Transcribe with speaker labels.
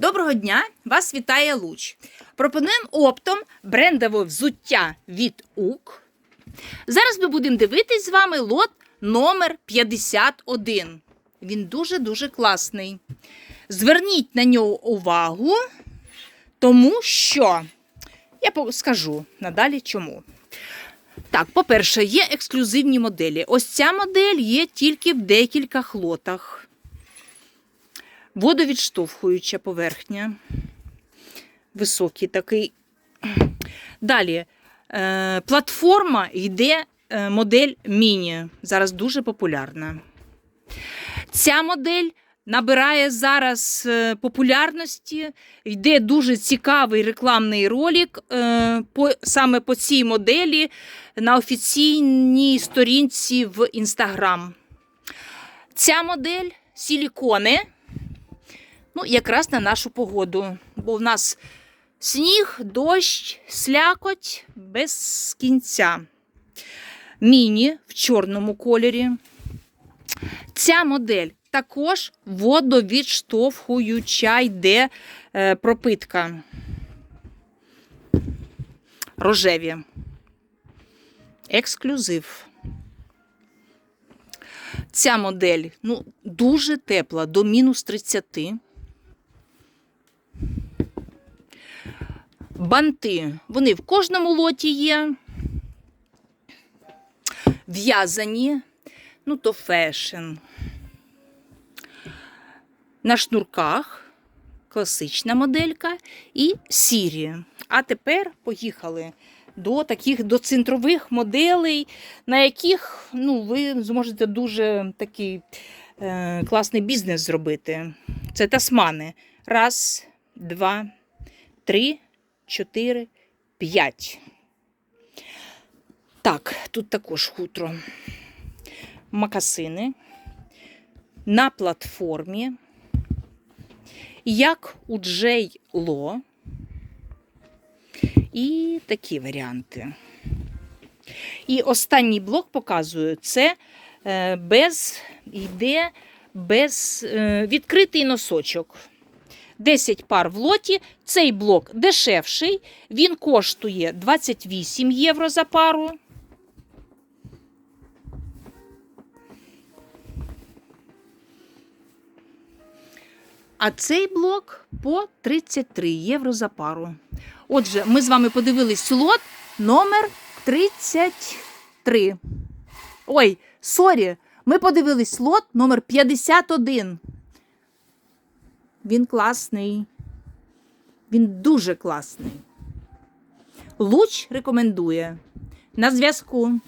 Speaker 1: Доброго дня! Вас вітає Луч. Пропонуємо оптом брендове взуття від УК. Зараз ми будемо дивитись з вами лот номер 51. Він дуже-дуже класний. Зверніть на нього увагу, тому що я скажу надалі чому. Так, по-перше, є ексклюзивні моделі. Ось ця модель є тільки в декількох лотах. Водовідштовхуюча поверхня. Високий такий. Далі. Е, платформа йде е, модель міні. Зараз дуже популярна. Ця модель набирає зараз е, популярності. Йде дуже цікавий рекламний ролик саме по цій моделі на офіційній сторінці в Інстаграм. Ця модель силікони. Ну, якраз на нашу погоду. Бо в нас сніг, дощ, слякоть без кінця. Міні в чорному кольорі. Ця модель також водовідштовхуюча йде е, пропитка. Рожеві. Ексклюзив. Ця модель ну, дуже тепла, до мінус 30. Банти. Вони в кожному лоті є. В'язані. Ну, то фешн. На шнурках класична моделька і сірі. А тепер поїхали до таких до центрових моделей, на яких ну, ви зможете дуже такий е, класний бізнес зробити. Це тасмани. Раз, два, три, чотири, п'ять. Так, тут також хутро. Макасини на платформі, як у Джей Ло. І такі варіанти. І останній блок показую, це е, без, йде без е, відкритий носочок. 10 пар в лоті. Цей блок дешевший, він коштує 28 євро за пару. А цей блок по 33 євро за пару. Отже, ми з вами подивились лот номер 33. Ой, сорі, ми подивились лот номер 51. Він класний. Він дуже класний. Луч рекомендує. На зв'язку.